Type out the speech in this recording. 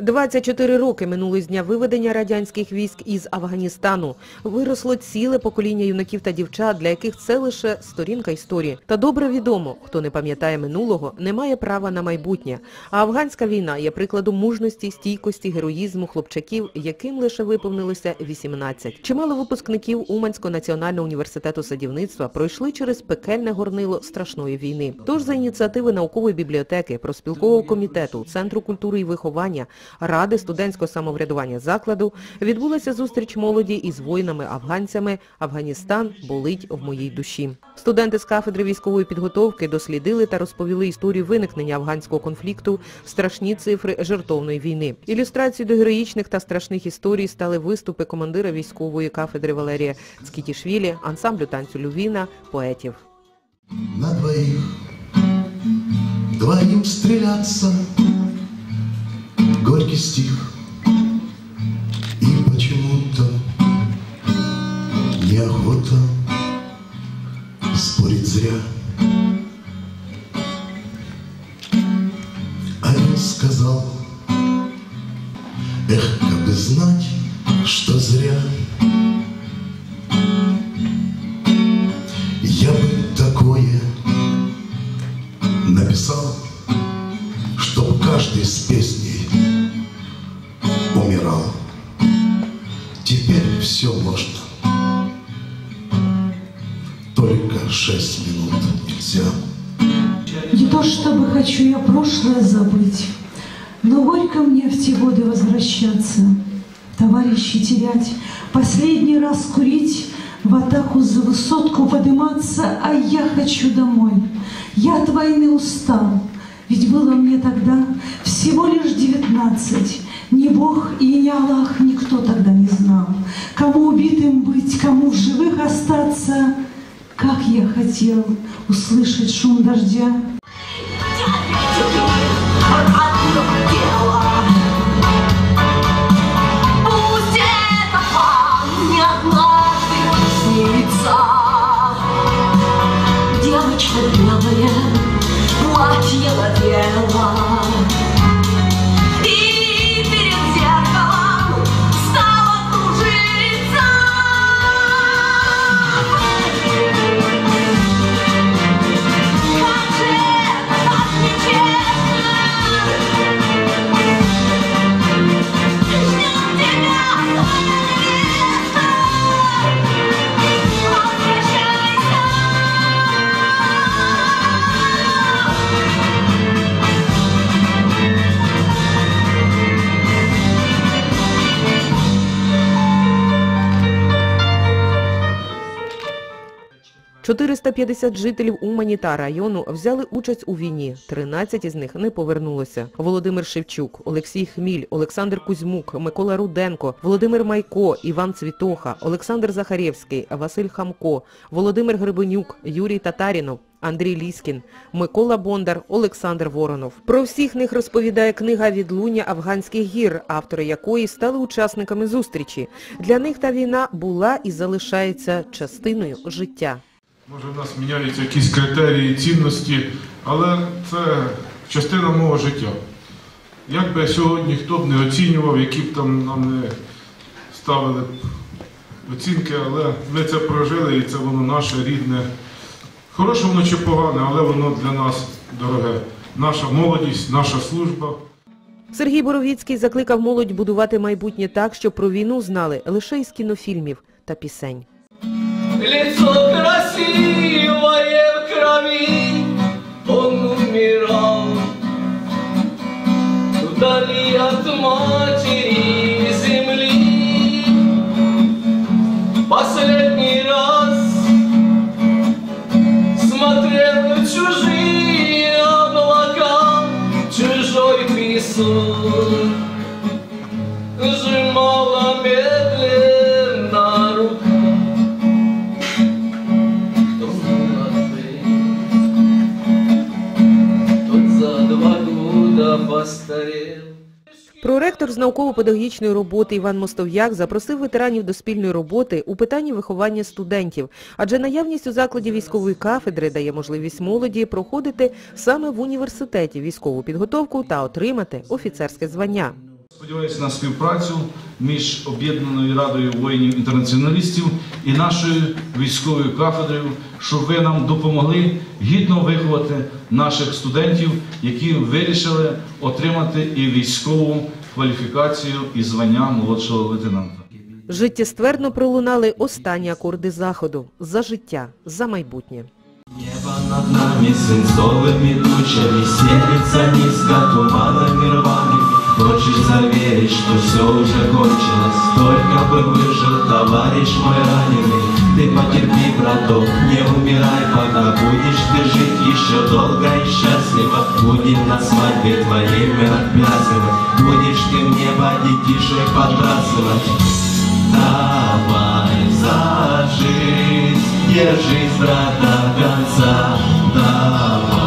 24 роки минули з дня виведення радянських військ із Афганістану. Виросло ціле покоління юнаків та дівчат, для яких це лише сторінка історії. Та добре відомо, хто не пам'ятає минулого, не має права на майбутнє. А афганська війна є прикладом мужності, стійкості, героїзму хлопчаків, яким лише виповнилося 18. Чимало випускників Уманського національного університету садівництва пройшли через пекельне горнило страшної війни. Тож за ініціативи наукової бібліотеки, проспілкового комітету, Центру культури і виховання, Ради студентського самоврядування закладу відбулася зустріч молоді із воїнами-афганцями «Афганістан болить в моїй душі». Студенти з кафедри військової підготовки дослідили та розповіли історію виникнення афганського конфлікту, страшні цифри жертовної війни. Ілюстрацією до героїчних та страшних історій стали виступи командира військової кафедри Валерія Цкітішвілі, ансамблю танцю Лювіна, поетів. на двоих, двоим стреляться, горький стих, и почему-то неохота спорить зря. А я сказал, эх, как бы знать, что зря. Шесть минут нельзя. Не то чтобы хочу я прошлое забыть, но горько мне в те годы возвращаться, товарищи терять, последний раз курить, в атаку за высотку подниматься, а я хочу домой. Я от войны устал, ведь было мне тогда всего лишь девятнадцать. Ни Бог и ни Аллах никто тогда не знал. Кому убитым быть, кому в живых остаться, как я хотел услышать шум дождя. 450 жителів Умані та району взяли участь у війні. 13 із них не повернулося. Володимир Шевчук, Олексій Хміль, Олександр Кузьмук, Микола Руденко, Володимир Майко, Іван Цвітоха, Олександр Захарєвський, Василь Хамко, Володимир Гребенюк, Юрій Татарінов, Андрій Ліскін, Микола Бондар, Олександр Воронов. Про всіх них розповідає книга «Відлуння афганських гір», автори якої стали учасниками зустрічі. Для них та війна була і залишається частиною життя. Може, в нас міняються якісь критерії, цінності, але це частина мого життя. Як би сьогодні хто б не оцінював, які б там нам не ставили б оцінки, але ми це прожили і це воно наше рідне. Хороше воно чи погане, але воно для нас дороге. Наша молодість, наша служба. Сергій Боровіцький закликав молодь будувати майбутнє так, щоб про війну знали лише із кінофільмів та пісень. Лицо красивое в крови, он умирал. Вдали от матери земли. Последний раз смотрел в чужие облака, чужой песок. Сжимала постарел. Проректор з науково-педагогічної роботи Іван Мостов'як запросив ветеранів до спільної роботи у питанні виховання студентів, адже наявність у закладі військової кафедри дає можливість молоді проходити саме в університеті військову підготовку та отримати офіцерське звання. Сподіваюся на співпрацю між об'єднаною радою воїнів-інтернаціоналістів і нашою військовою кафедрою, щоб ви нам допомогли гідно виховати наших студентів, які вирішили отримати і військову кваліфікацію і звання молодшого лейтенанта. Життєствердно пролунали останні акорди заходу за життя, за майбутнє. Небо над нами свинцовыми тучами Стелится низко туманами рваными Хочется верить, что все уже кончилось. Только бы выжил товарищ мой раненый. Ты потерпи, браток, не умирай Пока будешь ты жить. Еще долго и счастливо Будем на свадьбе твоей мы отплясывать Будешь ты в небо детишек подбрасывать. Давай за жизнь, держись, брат, до конца. Давай